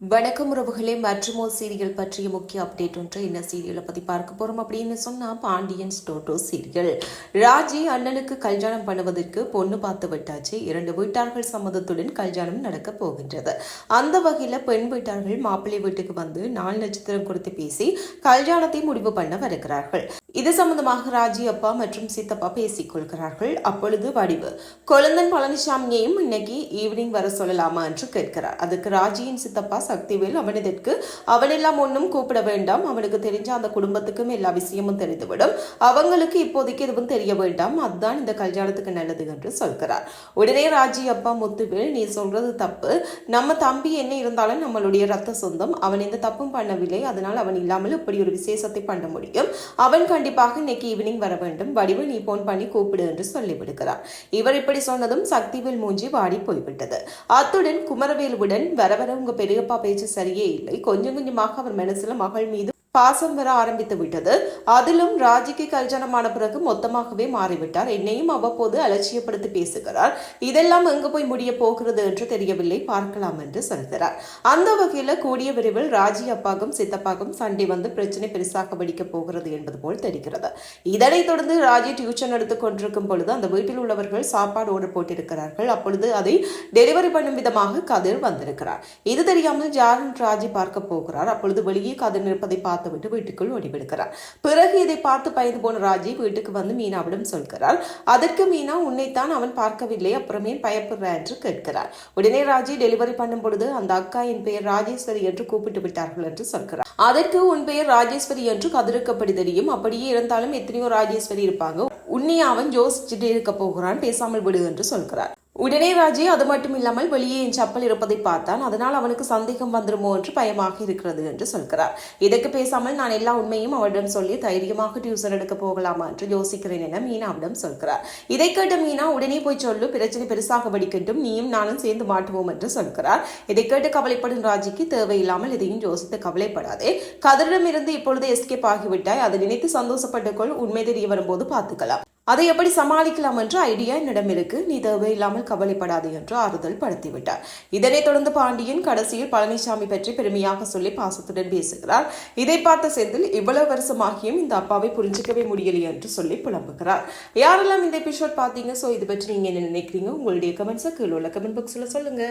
வணக்கம் உறவுகளே மற்றுமோ சீரியல் பற்றிய முக்கிய அப்டேட் ஒன்று என்ன சீரியலை பற்றி பார்க்க போறோம் அப்படின்னு சொன்னால் பாண்டியன் ஸ்டோட்டோ சீரியல். ராஜி அண்ணனுக்கு கல்யாணம் பண்ணுவதற்கு பொண்ணு பார்த்து விட்டாச்சு. இரண்டு வீட்டார்கள் சம்மதத்துடன் கல்யாணம் நடக்க போகின்றது. அந்த வகையில் பெண் வீட்டார்கள் மாப்பிள்ளை வீட்டுக்கு வந்து நாலு நட்சத்திரம் கொடுத்து பேசி கல்யாணத்தை முடிவு பண்ண வருகிறார்கள். இது சம்பந்தமாக ராஜி அப்பா மற்றும் சித்தப்பா பேசிக் கொள்கிறார்கள். அப்பொழுது வடிவு கொழுந்தன் பழனிசாமியையும் இன்னைக்கு ஈவினிங் வர சொல்லலாமா? என்று கேட்கிறார். அதுக்கு ராஜியின் சித்தப்பா சக்திவேல் அவனிதற்கு அவனெல்லாம் ஒன்றும் கூப்பிட வேண்டாம். அவனுக்கு தெரிஞ்ச அந்த குடும்பத்துக்கும் எல்லா விஷயமும் தெரிந்துவிடும். அவங்களுக்கு இப்போதைக்கு எதுவும் தெரிய வேண்டாம். அதுதான் இந்த கல்யாணத்துக்கு நல்லது என்று சொல்கிறார். உடனே ராஜி அப்பா முத்துவேல் நீ சொல்றது தப்பு. நம்ம தம்பி என்ன இருந்தாலும் நம்மளுடைய ரத்த சொந்தம். அவன் எந்த தப்பும் பண்ணவில்லை. அதனால் அவன் இல்லாமல் இப்படி ஒரு விசேஷத்தை பண்ண முடியும். அவன் கண்டிப்பாக இன்னைக்கு ஈவினிங் வர வேண்டும். வடிவு நீ போன் பண்ணி கூப்பிடு என்று சொல்லிவிடுகிறார். இவர் இப்படி சொன்னதும் சக்திவேல் மூஞ்சி வாடி போய்விட்டது. அத்துடன் குமரவேலுடன் வர வர உங்க பெரியப்பா பேச்சு சரியே இல்லை. கொஞ்சம் கொஞ்சமாக அவர் மனசுல மகள் மீது பாசம் வர ஆரம்பித்து விட்டது. அதிலும் ராஜிக்கு கல்யாணமான பிறகு மொத்தமாகவே மாறிவிட்டார். என்னையும் அவ்வப்போது அலட்சியப்படுத்தி பேசுகிறார். இதெல்லாம் எங்கு போய் முடிய போகிறது என்று தெரியவில்லை. பார்க்கலாம் என்று சொல்கிறார். அந்த வகையில் கூடிய விரைவில் ராஜி அப்பாக்கும் சித்தப்பாக்கும் சண்டை வந்து பிரச்சனை பெருசாக வெடிக்கப் போகிறது என்பது போல் தெரிகிறது. இதனைத் தொடர்ந்து ராஜி டியூஷன் எடுத்துக் கொண்டிருக்கும் பொழுது அந்த வீட்டில் உள்ளவர்கள் சாப்பாடு ஓடு போட்டிருக்கிறார்கள். அப்பொழுது அதை டெலிவரி பண்ணும் விதமாக கதிர் வந்திருக்கிறார். இது தெரியாமல் ஜாரன் ராஜி பார்க்க போகிறார். அப்பொழுது வெளியே கதிர் நிற்பதை பார்த்து பார்த்துவிட்டு வீட்டுக்குள் ஓடிவிடுகிறார் பிறகு இதை பார்த்து பயந்து போன ராஜி வீட்டுக்கு வந்து மீனாவிடம் சொல்கிறார் அதற்கு மீனா உன்னைத்தான் அவன் பார்க்கவில்லை அப்புறமே பயப்படுற என்று கேட்கிறார். உடனே ராஜி டெலிவரி பண்ணும் பொழுது அந்த அக்கா என் பெயர் ராஜேஸ்வரி என்று கூப்பிட்டு விட்டார்கள் என்று சொல்கிறார். அதற்கு உன் பெயர் ராஜேஸ்வரி என்று கதிருக்கப்படி தெரியும். அப்படியே இருந்தாலும் எத்தனையோ ராஜேஸ்வரி இருப்பாங்க. உன்னை அவன் யோசிச்சுட்டு இருக்க போகிறான் பேசாமல் விடு என்று சொல்கிறார். உடனே ராஜி அது மட்டும் இல்லாமல் வெளியே என் சப்பல் இருப்பதை பார்த்தான். அதனால் அவனுக்கு சந்தேகம் வந்துருமோ என்று பயமாக இருக்கிறது என்று சொல்கிறார். இதற்கு பேசாமல் நான் எல்லா உண்மையும் அவரிடம் சொல்லி தைரியமாக டியூசன் எடுக்க போகலாமா என்று யோசிக்கிறேன் என மீனாவிடம் சொல்கிறார். இதை கேட்ட மீனா உடனே போய் சொல்லு பிரச்சனை பெருசாக படிக்கட்டும் நீயும் நானும் சேர்ந்து மாட்டுவோம் என்று சொல்கிறார். இதை கேட்டு கவலைப்படும் ராஜிக்கு தேவையில்லாமல் இதையும் யோசித்து கவலைப்படாதே. கதரிடமிருந்து இப்பொழுது எஸ்கேப் ஆகிவிட்டாய். அதை நினைத்து சந்தோஷப்பட்டுக்கொள். உண்மை தெரிய வரும்போது பார்த்துக்கலாம். அதை எப்படி சமாளிக்கலாம் என்ற ஐடியா என்னிடம் இருக்கு. நீ தேவையில்லாமல் கவலைப்படாது என்று ஆறுதல் படுத்திவிட்டார். இதனைத் தொடர்ந்து பாண்டியன் கடைசியில் பழனிசாமி பற்றி பெருமையாக சொல்லி பாசத்துடன் பேசுகிறார். இதை பார்த்த செந்தில் இவ்வளவு வருஷமாகியும் இந்த அப்பாவை புரிஞ்சிக்கவே முடியலையே என்று சொல்லி புலம்புகிறார். யாரெல்லாம் இந்த எபிசோட் பார்த்தீங்க? ஸோ இது பற்றி நீங்க என்ன நினைக்கிறீங்க? உங்களுடைய கமெண்ட்ஸை கீழே உள்ள கமெண்ட் பாக்ஸில் சொல்லுங்க.